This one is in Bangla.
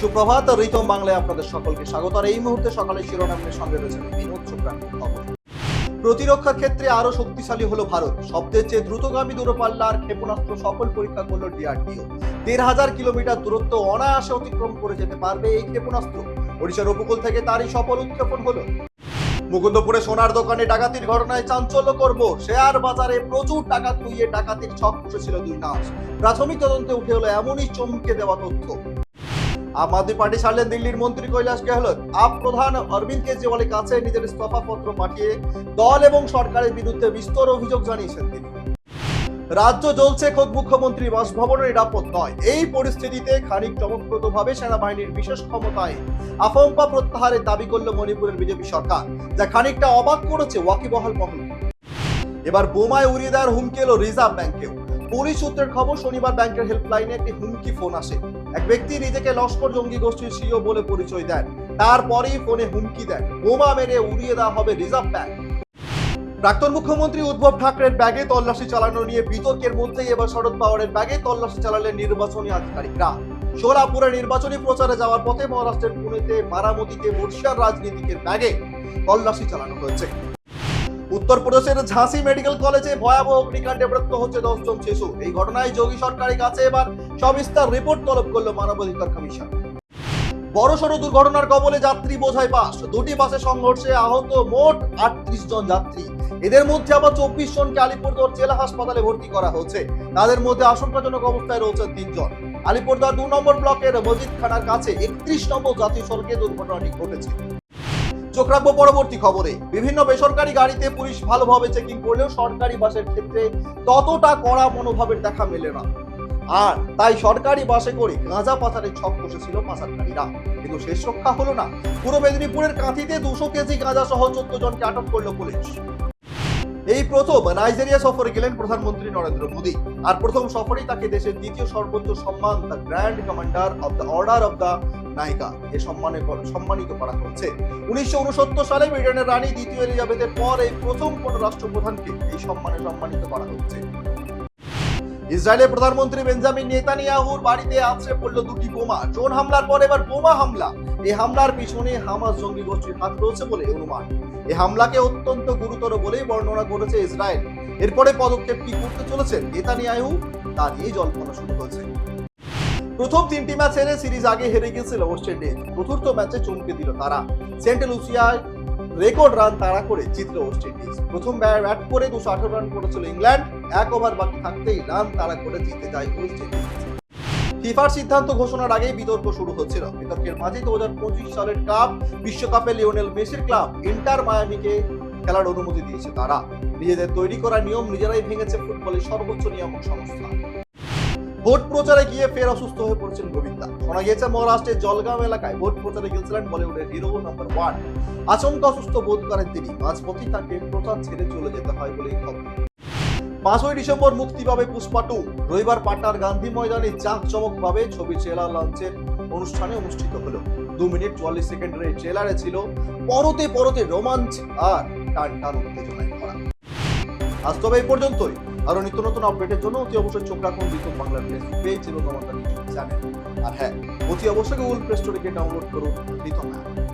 সুপ্রভাত, রিতম বাংলায় আপনাদের সকলকে স্বাগত। আর এই মুহূর্তে সকালে শিরোনামের সঙ্গে রয়েছে বিনোদ চোপড়ার খবর। প্রতিরক্ষার ক্ষেত্রে আরও শক্তিশালী হলো ভারত। শব্দের চেয়ে দ্রুতগামী দূরপাল্লার ক্ষেপণাস্ত্র সফল পরীক্ষা করল ডিআরডিও। দেড় হাজার কিলোমিটার দূরত্ব অনায়াসে অতিক্রম করে যেতে পারবে এই ক্ষেপণাস্ত্র। ওড়িশার উপকূল থেকে তারই সফল উৎক্ষেপণ হলো। মুকুন্দপুরে সোনার দোকানে ডাকাতির ঘটনায় চাঞ্চল্য করব শেয়ার বাজারে প্রচুর টাকা খুইয়ে ডাকাতির ছক বসেছিল দুই নাশ প্রাথমিক তদন্তে উঠে হলো এমনই চমকে দেওয়া তথ্য। আম আদমি পার্টি ছাড়লেন দিল্লির মন্ত্রী কৈলাস গেহলত আপ প্রধান অরবিন্দ কেজরিওয়ালের কাছে নিজের ইস্তফা পত্র পাঠিয়ে দল এবং সরকারের বিরুদ্ধে বিস্তর অভিযোগ জানিয়েছেন তিনি। রাজ্য জ্বলছে খোদ মুখ্যমন্ত্রী বাসভবনে নিরাপদ নয়। এই পরিস্থিতিতে খানিক চমকপ্রদভাবে সেনাবাহিনীর বিশেষ ক্ষমতায় আফম্পা প্রত্যাহারের দাবি করল মণিপুরের বিজেপি সরকার, যা খানিকটা অবাক করেছে ওয়াকিবহাল মহল। এবার বোমায় উড়িয়ে দেওয়ার হুমকি এলো রিজার্ভ ব্যাংকেও। পুলিশ সূত্রের খবর শনিবার ব্যাংকের হেল্পলাইনে একটি হুমকি ফোন আসে। এক ব্যক্তি নিজেকে লস্কর জঙ্গি গোষ্ঠীর সিও বলে পরিচয় দেন। তারপরেই ফোনে হুমকি দেন। বোমা মেরে উড়িয়ে দেওয়া হবে রিজার্ভ ব্যাংক। প্রাক্তন মুখ্যমন্ত্রী উদ্ধব ঠাকরের ব্যাগে তল্লাশি চালানো নিয়ে বিতর্কের মধ্যেই এবার শরদ পাওয়ারের ব্যাগে তল্লাশি চালালেন নির্বাচনী আধিকারিকরা। সোলাপুরে নির্বাচনী প্রচারে যাওয়ার পথে মহারাষ্ট্রের পুনেতে বারামতিতে মুর্শিয়ার রাজনীতিকের ব্যাগে তল্লাশি চালানো হয়েছে। উত্তরপ্রদেশের ঝাঁসি মেডিকেল কলেজে ভয়াবহ অগ্নিকাণ্ডে মৃত্যু হচ্ছে দশজন শিশু। এই ঘটনায় যোগী সরকারের কাছে এবার সবিস্তার রিপোর্ট তলব করল মানবাধিকার কমিশন। বড়সড় দুর্ঘটনার কবলে যাত্রী বোঝাই বাস দুটি বাসে সংঘর্ষে আহত মোট আটত্রিশ জন যাত্রী। এদের মধ্যে আবার চব্বিশ জনকে আলিপুরদুয়ার জেলা হাসপাতালে ভর্তি করা হয়েছে। তাদের মধ্যে আশঙ্কাজনক অবস্থায় রয়েছে তিনজন। আলিপুরদুয়ার দু নম্বর ব্লকের মজিদ খানার কাছে একত্রিশ নম্বর জাতীয় সড়কে দুর্ঘটনাটি ঘটেছে। চোখ রাখব পরবর্তী খবরে। বিভিন্ন বেসরকারি গাড়িতে পুলিশ ভালোভাবে চেকিং করলেও সরকারি বাসের ক্ষেত্রে ততটা কড়া মনোভাবের দেখা মেলে না। আর তাই সরকারি বাসে করে গাঁজা পাচারের ছক বসেছিল পাচারকারীরা। কিন্তু শেষ রক্ষা হলো না। পূর্ব মেদিনীপুরের কাঁথিতে দুশো কেজি গাঁজা সহ চোদ্দ জনকে আটক করল পুলিশ। এই প্রথম নাইজেরিয়া সফরে গেলেন প্রধানমন্ত্রী নরেন্দ্র মোদী। আর প্রথম সফরেই তাকে দেশের দ্বিতীয় সর্বোচ্চ সম্মান the grand commander of the order of the নায়িকা, এ সম্মানে সম্মানিত করা হয়েছে উনিশশো উনসত্তর সালে ব্রিটেনের রানী দ্বিতীয় এলিজাবেথের পর এই প্রথম কোন রাষ্ট্রপ্রধানকে এই সম্মানে সম্মানিত করা হচ্ছে। ইসরায়েলের প্রধানমন্ত্রী বেঞ্জামিন নেতানিয়াহুর বাড়িতে আছড়ে পড়ল দুটি বোমা। ড্রোন হামলার পর এবার বোমা হামলা। এই হামলার পিছনে হামাস জঙ্গি গোষ্ঠীর হাত রয়েছে বলে অনুমান। এই হামলাকে অত্যন্ত গুরুতর বলেই বর্ণনা করেছে ইসরায়েল। এরপরে পদক্ষেপ কি করতে চলেছেন নেতানিয়াহু, তা নিয়ে জল্পনা শুরু হয়েছে। প্রথম তিনটি ম্যাচ হেরে সিরিজ আগে হেরে গিয়েছিল ওয়েস্ট ইন্ডিজ। চতুর্থ ম্যাচে চমকে দিল তারা। সেন্ট লুসিয়ায় রেকর্ড রান তাড়া করে জিতল ওয়েস্ট ইন্ডিজ। প্রথম ব্যাট করে দুশো আঠারো রান করেছিল ইংল্যান্ড। এক ওভার বাকি থাকতেই রান তাড়া করে জিতে যায় ওয়েস্ট ইন্ডিজ। ফিফার সিদ্ধান্ত ঘোষণার আগেই বিতর্ক শুরু হচ্ছিল। বিতর্কের মাঝে দু হাজার পঁচিশ সালের কাপ বিশ্বকাপে লিওনেল মেসির ক্লাব ইন্টার মায়ামিকে খেলার অনুমতি দিয়েছে তারা। নিজেদের তৈরি করা নিয়ম নিজেরাই ভেঙেছে ফুটবলের সর্বোচ্চ নিয়ামক সংস্থা। ভোট প্রচারে গিয়ে ফের অসুস্থ হয়ে পড়ছেন গোবিন্দা। শোনা গিয়েছে, মহারাষ্ট্রের জলগাঁও এলাকায় ভোট প্রচারে গিয়েছিলেন বলিউডের হিরো নাম্বার ওয়ান। আচমকা অসুস্থ বোধ করেন তিনি। মাঝপথেই তাকে প্রচার ছেড়ে চলে যেতে হয় বলেই খবর। পাঁচই ডিসেম্বর মুক্তি পাবে পুষ্পা টু। রবিবার পাটনার গান্ধী ময়দানে জাঁকজমক ভাবে ছবি ট্রেলার লঞ্চের অনুষ্ঠানে অনুষ্ঠিত হলো। দু মিনিট চুয়াল্লিশ সেকেন্ডের এই ট্রেলারে ছিল পরতে পরতে রোমাঞ্চ আর টান টান উত্তেজনায় ভরা। আজ তবে এই পর্যন্তই। আরও নিত্য নতুন আপডেটের জন্য অতি অবশ্যই চোখ রাখুন বিদ্যুৎ বাংলার ফেসবুক পেজ এবং আমাদের ইউটিউব চ্যানেল আর হ্যাঁ অতি অবশ্যই গুগল প্লে স্টোরে ডাউনলোড করুন অ্যাপ